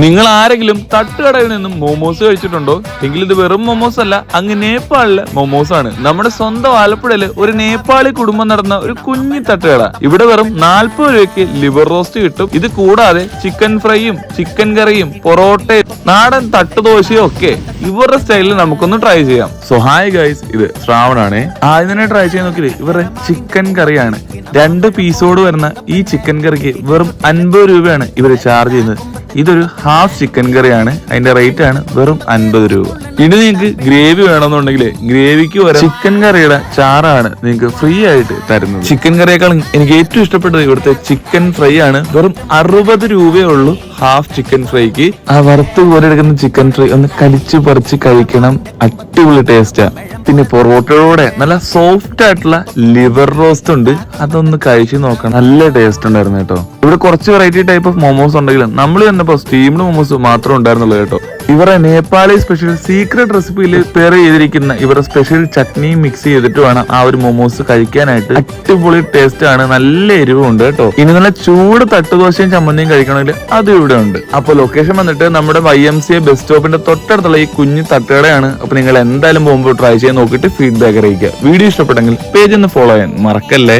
നിങ്ങൾ ആരെങ്കിലും തട്ടുകടയിൽ നിന്നും മോമോസ് കഴിച്ചിട്ടുണ്ടോ? എങ്കിൽ ഇത് വെറും മോമോസ് അല്ല അങ്ങ് നേപ്പാളിലെ മോമോസ് ആണ്. നമ്മുടെ സ്വന്തം ആലപ്പുഴയിൽ ഒരു നേപ്പാളി കുടുംബം നടന്ന ഒരു കുഞ്ഞി തട്ടുകട. ഇവിടെ വെറും നാൽപ്പത് രൂപയ്ക്ക് ലിവർ റോസ്റ്റ് കിട്ടും. ഇത് കൂടാതെ ചിക്കൻ ഫ്രൈയും ചിക്കൻ കറിയും പൊറോട്ടയും നാടൻ തട്ടുദോശയും ഒക്കെ ഇവരുടെ സ്റ്റൈലിൽ നമുക്കൊന്ന് ട്രൈ ചെയ്യാം. സോ ഹായ് ഗൈസ് ഇത് ശ്രാവണാണേ. ആദ്യം തന്നെ ട്രൈ ചെയ്യാൻ നോക്കി ഇവരുടെ ചിക്കൻ കറിയാണ്. രണ്ട് പീസോട് വരുന്ന ഈ ചിക്കൻ കറിക്ക് വെറും അൻപത് രൂപയാണ് ഇവർ ചാർജ് ചെയ്യുന്നത്. ഇതൊരു ഹാഫ് ചിക്കൻ കറിയാണ്. അതിന്റെ റേറ്റ് ആണ് വെറും അൻപത് രൂപ. ഇനി നിങ്ങൾക്ക് ഗ്രേവി വേണമെന്നുണ്ടെങ്കിൽ ഗ്രേവിക്ക് വരെ ചിക്കൻ കറിയുടെ ചാറാണ് നിങ്ങൾക്ക് ഫ്രീ ആയിട്ട് തരുന്നത്. ചിക്കൻ കറിയേക്കാൾ എനിക്ക് ഏറ്റവും ഇഷ്ടപ്പെട്ടത് ഇവിടുത്തെ ചിക്കൻ ഫ്രൈ ആണ്. വെറും അറുപത് രൂപയേ ഉള്ളൂ ഹാഫ് ചിക്കൻ ഫ്രൈക്ക് ആ വറുത്ത് പോലെ എടുക്കുന്ന ചിക്കൻ ഫ്രൈ ഒന്ന് കടിച്ചു പറിച്ച് കഴിക്കണം. അടിപൊളി ടേസ്റ്റാണ് പിന്നെ പൊറോട്ടയോടെ നല്ല സോഫ്റ്റ് ആയിട്ടുള്ള ലിവർ റോസ്റ്റ് ഉണ്ട്. അതൊന്ന് കഴിച്ചു നോക്കണം. നല്ല ടേസ്റ്റ് ഉണ്ടായിരുന്നു കേട്ടോ. ഇവിടെ കുറച്ച് വെറൈറ്റി ടൈപ്പ് ഓഫ് മോമോസ് ഉണ്ടെങ്കിലും നമ്മൾ ചെന്നപ്പോ സ്റ്റീംഡ് മോമോസ് മാത്രം ഉണ്ടായിരുന്നുള്ളൂ കേട്ടോ. ഇവരെ നേപ്പാളി സ്പെഷ്യൽ സീക്രട്ട് റെസിപ്പിയിൽ പേർ ചെയ്തിരിക്കുന്ന ഇവരുടെ സ്പെഷ്യൽ ചട്നി മിക്സ് ചെയ്തിട്ട് വേണം ആ ഒരു മോമോസ് കഴിക്കാനായിട്ട് അടിപൊളി ടേസ്റ്റ് ആണ്. നല്ല എരിവുണ്ട് കേട്ടോ. ഇനി നല്ല ചൂട് തട്ടുദോശയും ചമ്മന്തിയും കഴിക്കണമെങ്കിൽ അത് ഇവിടെ ഉണ്ട്. അപ്പൊ ലൊക്കേഷൻ വന്നിട്ട് നമ്മുടെ വൈ എം സി ബസ് സ്റ്റോപ്പിന്റെ തൊട്ടടുത്തുള്ള ഈ കുഞ്ഞു തട്ടുകടയാണ്. അപ്പൊ നിങ്ങൾ എന്തായാലും പോകുമ്പോൾ ട്രൈ ചെയ്യാൻ നോക്കിയിട്ട് ഫീഡ്ബാക്ക് അറിയിക്കുക. വീഡിയോ ഇഷ്ടപ്പെട്ടെങ്കിൽ പേജ് ഒന്ന് ഫോളോ ചെയ്യാൻ മറക്കല്ലേ?